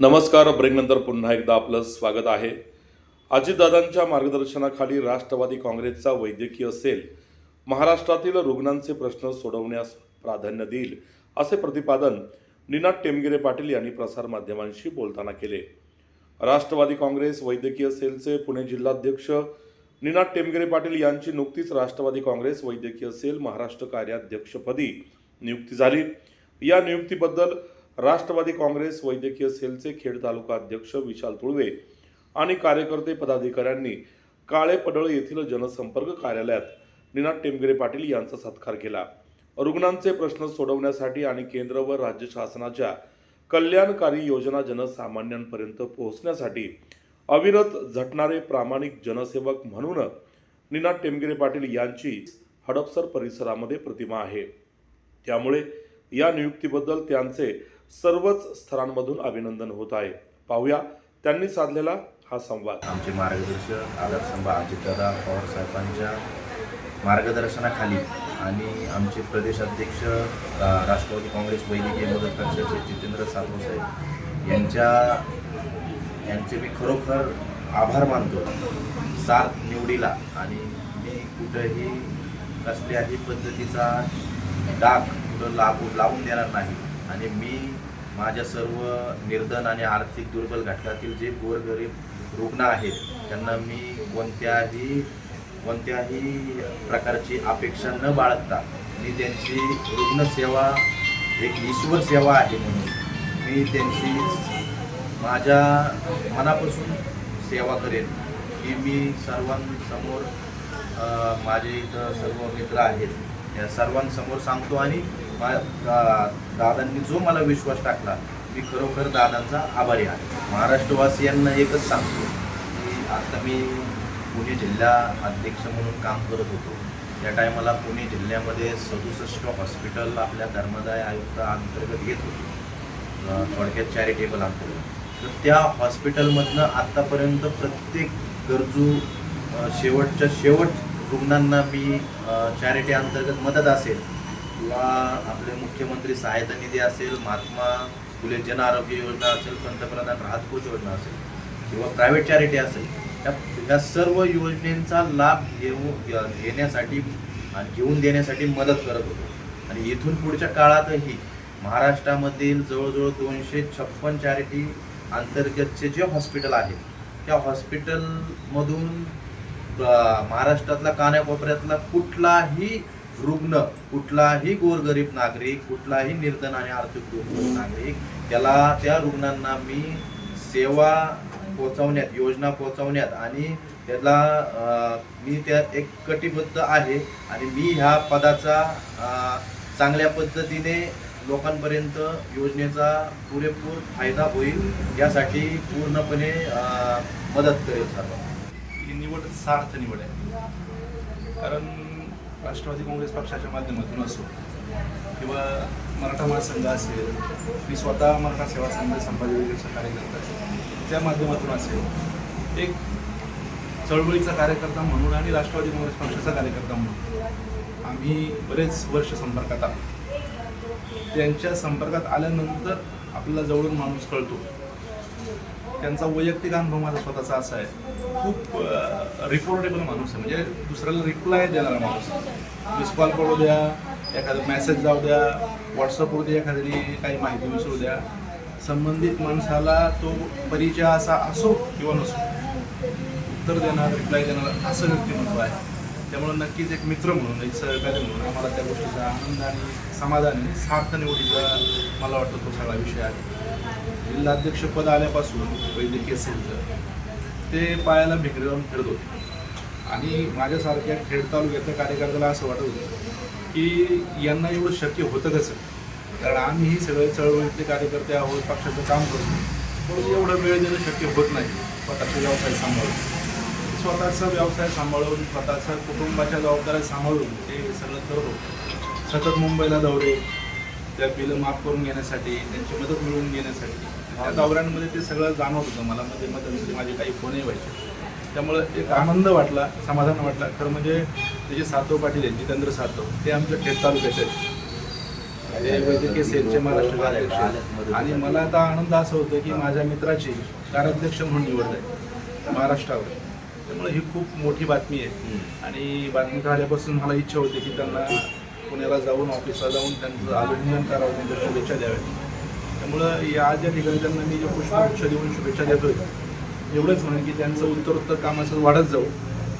नमस्कार ब्रेकनंतर पुन्हा एकदा आपलं स्वागत आहे. अजितदादांच्या मार्गदर्शनाखाली राष्ट्रवादी काँग्रेसचा वैद्यकीय सेल महाराष्ट्रातील रुग्णांचे प्रश्न सोडवण्यास प्राधान्य देईल असे प्रतिपादन निनाद टेमगिरे पाटील यांनी प्रसारमाध्यमांशी बोलताना केले. राष्ट्रवादी काँग्रेस वैद्यकीय सेलचे पुणे जिल्हाध्यक्ष निनाद टेमगिरे पाटील यांची नुकतीच राष्ट्रवादी काँग्रेस वैद्यकीय सेल महाराष्ट्र कार्याध्यक्षपदी नियुक्ती झाली. या नियुक्तीबद्दल राष्ट्रवादी काँग्रेस वैद्यकीय सेलचे खेड तालुका अध्यक्ष विशाल तुळवे आणि कार्यकर्ते पदाधिकाऱ्यांनी काळे पडळ येथील जनसंपर्क कार्यालयात निनाद टेमगिरे पाटील यांचा सत्कार केला. रुग्णांचे प्रश्न सोडवण्यासाठी आणि केंद्र व राज्य शासनाच्या कल्याणकारी योजना जनसामान्यांपर्यंत पोहोचण्यासाठी अविरत झटणारे प्रामाणिक जनसेवक म्हणून निनाद टेमगिरे पाटील यांची हडपसर परिसरामध्ये प्रतिमा आहे. त्यामुळे या नियुक्तीबद्दल त्यांचे सर्वच स्तरांमधून अभिनंदन होत आहे. पाहूया त्यांनी साधलेला हा संवाद. आमचे मार्गदर्शक आदरस्तंभ अजितदादा पवार साहेबांच्या मार्गदर्शनाखाली आणि आमचे प्रदेशाध्यक्ष राष्ट्रवादी काँग्रेस वैद्यकीय मदत पक्षाचे जितेंद्र सातव साहेब यांच्या यांचे मी खरोखर आभार मानतो. साथ निवडीला आणि मी कुठंही कसल्याही पद्धतीचा डाग कुठं लागू लावून देणार नाही. आणि मी माझ्या सर्व निर्धन आणि आर्थिक दुर्बल घटकातील जे गोरगरीब रुग्ण आहेत त्यांना मी कोणत्याही कोणत्याही प्रकारची अपेक्षा न बाळगता मी त्यांची रुग्णसेवा एक ईश्वर सेवा आहे म्हणून मी त्यांची माझ्या मनापासून सेवा करेन की मी सर्वांसमोर माझे इथं सर्व मित्र आहेत या सर्वांसमोर सांगतो आणि दादांनी जो मला विश्वास टाकला मी खरोखर दादांचा आभारी आहे. महाराष्ट्रवासियांना एकच सांगतो की आता मी पुणे जिल्हा अध्यक्ष म्हणून काम करत होतो. त्या टायमाला पुणे जिल्ह्यामध्ये सदुसष्ट हॉस्पिटल आपल्या धर्मदाय आयुक्त अंतर्गत घेत होतो. थोडक्यात चॅरिटेबल अंतर्गत. तर त्या हॉस्पिटलमधनं आत्तापर्यंत प्रत्येक गरजू शेवटच्या शेवट रुग्णांना मी चॅरिटी अंतर्गत मदत असेल किंवा आपले मुख्यमंत्री सहायता निधी असेल महात्मा फुले जन आरोग्य योजना असेल पंतप्रधान राहतकोश योजना असेल किंवा प्रायव्हेट चॅरिटी असेल या या सर्व योजनेचा लाभ घेऊ घेण्यासाठी आणि घेऊन देण्यासाठी मदत करत होतो. आणि इथून पुढच्या काळातही महाराष्ट्रामधील जवळजवळ दोनशे छप्पन चॅरिटी अंतर्गतचे जे हॉस्पिटल आहेत त्या हॉस्पिटलमधून महाराष्ट्रातला कानाकोपऱ्यातला कुठलाही रुग्ण कुठलाही गोरगरीब नागरिक कुठलाही निर्धन आणि आर्थिक दुर्बल नागरिक त्याला त्या रुग्णांना मी सेवा पोचवण्यात योजना पोचवण्यात आणि त्याला मी त्यात एक कटिबद्ध आहे आणि मी ह्या पदाचा चांगल्या पद्धतीने लोकांपर्यंत योजनेचा पुरेपूर फायदा होईल यासाठी पूर्णपणे मदत करेल सर्व ही निवड सार्थ निवड आहे. कारण राष्ट्रवादी काँग्रेस पक्षाच्या माध्यमातून असो किंवा मराठा महासंघ असेल मी स्वतः मराठा सेवा संघ संभाजी कार्यकर्ता त्या माध्यमातून असेल एक चळवळीचा कार्यकर्ता म्हणून आणि राष्ट्रवादी काँग्रेस पक्षाचा कार्यकर्ता म्हणून आम्ही बरेच वर्ष संपर्कात आहोत. त्यांच्या संपर्कात आल्यानंतर आपल्याला जवळून माणूस कळतो. त्यांचा वैयक्तिक अनुभव माझा स्वतःचा असा आहे. खूप रिपोर्टेबल माणूस आहे. म्हणजे दुसऱ्याला रिप्लाय देणारा माणूस मिस कॉल करू द्या एखादा मेसेज जाऊ द्या व्हॉट्सअपवरती एखादी काही माहिती विसरू द्या. संबंधित माणसाला तो परिचय असा असो किंवा नसो उत्तर देणार रिप्लाय देणार असं व्यक्तिमत्व आहे. त्यामुळे नक्कीच एक मित्र म्हणून एक सहकारी म्हणून आम्हाला त्या गोष्टीचा आनंद आणि समाधान सार्थ निवडीचा मला वाटतं तो सगळा विषय आहे. जिल्हाध्यक्षपद आल्यापासून वैद्यकीय सेलचं ते पायाला भिकरी जाऊन खेळत होते. आणि माझ्यासारख्या खेड तालुक्यातल्या कार्यकर्त्याला असं वाटत होतं की यांना एवढं शक्य होतं कसं? कारण आम्हीही सगळे चळवळीतले कार्यकर्ते आहोत पक्षाचं काम करतो. पण एवढं वेळ देणं शक्य होत नाही. स्वतःचा व्यवसाय सांभाळून. स्वतःचा व्यवसाय सांभाळून स्वतःच्या कुटुंबाच्या जबाबदाऱ्या सांभाळून ते सगळं करत सतत मुंबईला दौरे त्या बिलं माफ करून घेण्यासाठी त्यांची मदत मिळवून घेण्यासाठी. त्या दौऱ्यांमध्ये ते सगळं जाणवत होतं मला. मध्ये मध्ये माझे काही फोनही व्हायचे. त्यामुळं एक आनंद वाटला समाधान वाटला. खरं म्हणजे त्याचे सातव पाटील आहेत जितेंद्र सातव ते आमच्या खेड तालुक्याचे आहेत. ते वैद्यकीय सेलचे महाराष्ट्र अध्यक्ष. आणि मला आता आनंद असा होतो की माझ्या मित्राची कार्याध्यक्ष म्हणून निवड आहे. महाराष्ट्रावर. त्यामुळे ही खूप मोठी बातमी आहे. आणि बातमी काढल्यापासून मला इच्छा होती की त्यांना पुण्याला जाऊन ऑफिसला जाऊन त्यांचं अभिनंदन करावं त्यांच्या शुभेच्छा द्याव्या त्यामुळं या आज या ठिकाणी त्यांना मी जे पुष्पगुच्छ देऊन शुभेच्छा देतोय एवढंच म्हणेन की त्यांचं उत्तरोत्तर काम असं वाढत जाऊ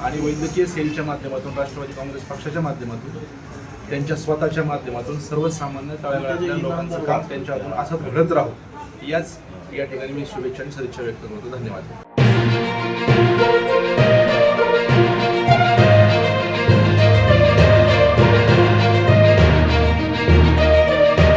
आणि वैद्यकीय सेलच्या माध्यमातून राष्ट्रवादी काँग्रेस पक्षाच्या माध्यमातून त्यांच्या स्वतःच्या माध्यमातून सर्वसामान्य तळागाळातल्या लोकांचं काम त्यांच्या हातून असंच घडत राहू. याच या ठिकाणी मी शुभेच्छा आणि सदिच्छा व्यक्त करतो. धन्यवाद.